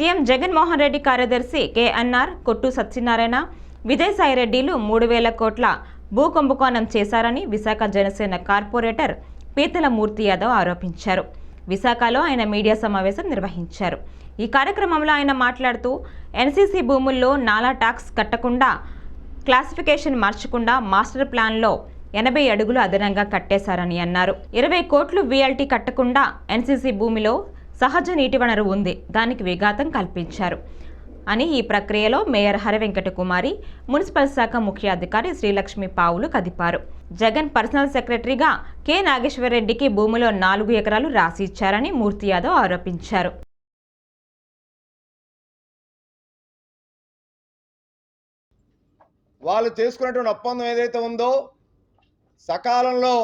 CM Jaganmohan Reddy కార్యదర్శి KNR కొట్టు సత్యనారాయణ విజయసాయిరెడ్డిలు మూడు వేల కోట్ల భూ కుంభకోణం చేశారని విశాఖ జనసేన కార్పొరేటర్ పీతల మూర్తి యాదవ్ ఆరోపించారు. విశాఖలో ఆయన మీడియా సమావేశం నిర్వహించారు. ఈ కార్యక్రమంలో ఆయన మాట్లాడుతూ ఎన్సీసీ భూముల్లో నాలా టాక్స్ కట్టకుండా క్లాసిఫికేషన్ మార్చకుండా మాస్టర్ ప్లాన్లో ఎనభై అడుగులు అదనంగా కట్టేశారని అన్నారు. ఇరవై కోట్లు వీఎల్టీ కట్టకుండా ఎన్సీసీ భూమిలో సహజ నీటి వనరు ఉంది. దానికి విఘాతం కల్పించారు. అని ఈ ప్రక్రియలో మేయర్ హరివెంకట కుమారి మున్సిపల్ శాఖ ముఖ్య అధికారి శ్రీలక్ష్మి పావులు కదిపారు. జగన్ పర్సనల్ సెక్రటరీగా కె. నాగేశ్వరరెడ్డికి భూమిలో నాలుగు ఎకరాలు రాసి ఇచ్చారని మూర్తి యాదవ్ ఆరోపించారు. వాళ్ళు చేసుకున్నటువంటి ఒప్పందం ఏదైతే ఉందో సకాలంలో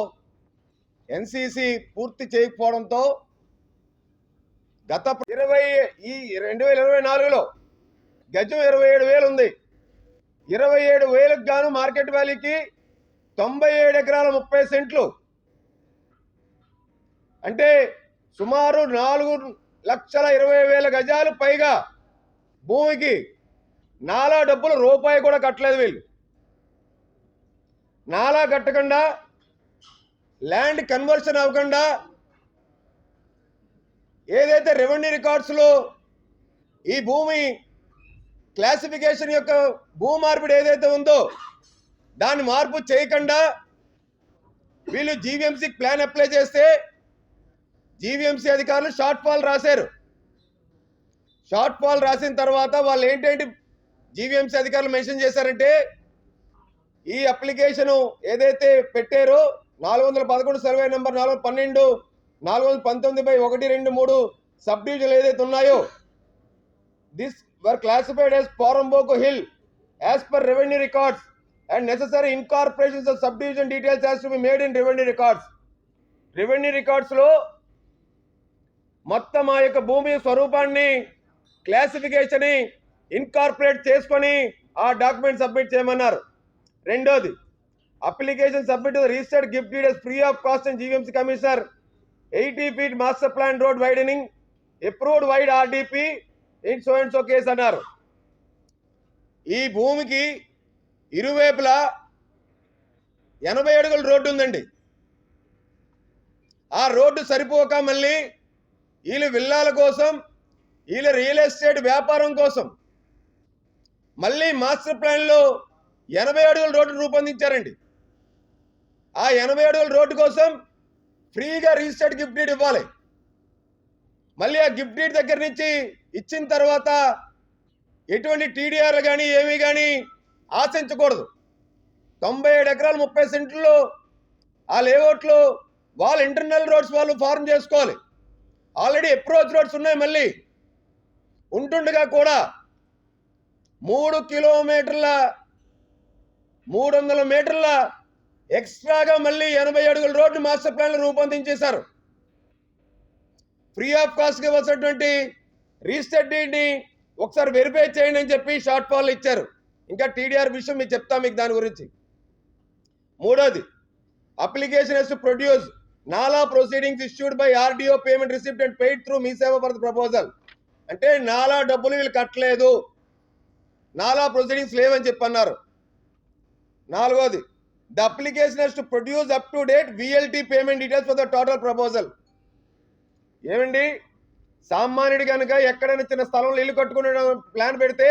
ఎన్సీసీ పూర్తి చేయకపోవడంతో గత ఇరవై ఈ రెండు వేల ఇరవై నాలుగులో గజం ఇరవై ఏడు వేలు ఉంది. ఇరవై ఏడు వేలకు గాను మార్కెట్ వాల్యూకి తొంభై ఏడు ఎకరాల ముప్పై సెంట్లు. అంటే సుమారు నాలుగు లక్షల ఇరవై వేల గజాలు పైగా భూమికి నాలా డబ్బులు రూపాయి కూడా కట్టలేదు వీళ్ళు. నాలా కట్టకుండా ల్యాండ్ కన్వర్షన్ అవ్వకుండా ఏదైతే రెవెన్యూ రికార్డ్స్లో ఈ భూమి క్లాసిఫికేషన్ యొక్క భూ మార్పిడి ఏదైతే ఉందో దాన్ని మార్పు చేయకుండా వీళ్ళు జీవీఎంసీ ప్లాన్ అప్లై చేస్తే జీవీఎంసీ అధికారులు షార్ట్ ఫాల్ రాశారు. షార్ట్ ఫాల్ రాసిన తర్వాత వాళ్ళు ఏంటంటే జీవీఎంసీ అధికారులు మెన్షన్ చేశారంటే ఈ అప్లికేషన్ ఏదైతే పెట్టారో నాలుగు వందల పదకొండు సర్వే నెంబర్ నాలుగు పన్నెండు నాలుగు వందల పంతొమ్మిది బై ఒకటి రెండు మూడు సబ్ డివిజన్లు ఏదైతే ఉన్నాయో this were classified as poramboke hill as per revenue records and necessary incorporations of subdivision details as to be made in revenue records revenue రికార్డ్స్లో మొత్తం ఆ యొక్క భూమి స్వరూపాన్ని క్లాసిఫికేషన్ని ఇన్కార్పొరేట్ చేసుకొని ఆ డాక్యుమెంట్ సబ్మిట్ చేయమన్నారు. రెండోది application submit registered gift deeds free of cost and GVMC commissioner eighty feet master plan road widening approved wide RDP insurance so case అన్నారు. ఈ భూమికి ఇరువైపులా ఎనభై అడుగుల రోడ్డు ఉందండి. ఆ రోడ్డు సరిపోక మళ్ళీ వీళ్ళు విల్లాల కోసం వీళ్ళ రియల్ ఎస్టేట్ వ్యాపారం కోసం మళ్ళీ మాస్టర్ ప్లాన్లో ఎనభై అడుగుల రోడ్డు రూపొందించారండి. ఆ ఎనభై అడుగుల రోడ్డు కోసం ఫ్రీగా రిజిస్టర్డ్ గిఫ్ట్ డీడ్ ఇవ్వాలి. మళ్ళీ ఆ గిఫ్ట్ డీడ్ దగ్గర నుంచి ఇచ్చిన తర్వాత ఎటువంటి టీడీఆర్ కానీ ఏమీ కానీ ఆశించకూడదు. తొంభై ఏడు ఎకరాలు ముప్పై సెంట్లో ఆ లేఅవుట్లు వాళ్ళ ఇంటర్నల్ రోడ్స్ వాళ్ళు ఫార్మ్ చేసుకోవాలి. ఆల్రెడీ అప్రోచ్ రోడ్స్ ఉన్నాయి మళ్ళీ. ఉంటుండగా కూడా మూడు కిలోమీటర్ల మూడు వందల మీటర్ల ఎక్స్ట్రాగా మళ్ళీ ఎనభై అడుగుల రోడ్డు మాస్టర్ ప్లాన్లు రూపొందించేశారు. ఫ్రీ ఆఫ్ కాస్ట్గా వచ్చినటువంటి రిజిస్టర్ డీడ్ని ఒకసారి వెరిఫై చేయండి అని చెప్పి షార్ట్ ఫాల్ ఇచ్చారు. ఇంకా టీడీఆర్ విషయం మీకు చెప్తా మీకు దాని గురించి. మూడోది application as produce NALA proceedings issued by RDO payment receipt and paid through Mee Seva for proposal అంటే నాలా డబ్బులు వీళ్ళు కట్టలేదు. నాలా ప్రొసీడింగ్స్ లేవని చెప్పి అన్నారు నాలుగోది the application to produce up to date VLT payment details for the total proposal ఏమండి? సామాన్యుడి కనుక ఎక్కడైనా చిన్న స్థలంలో ఇల్లు కట్టుకునే ప్లాన్ పెడితే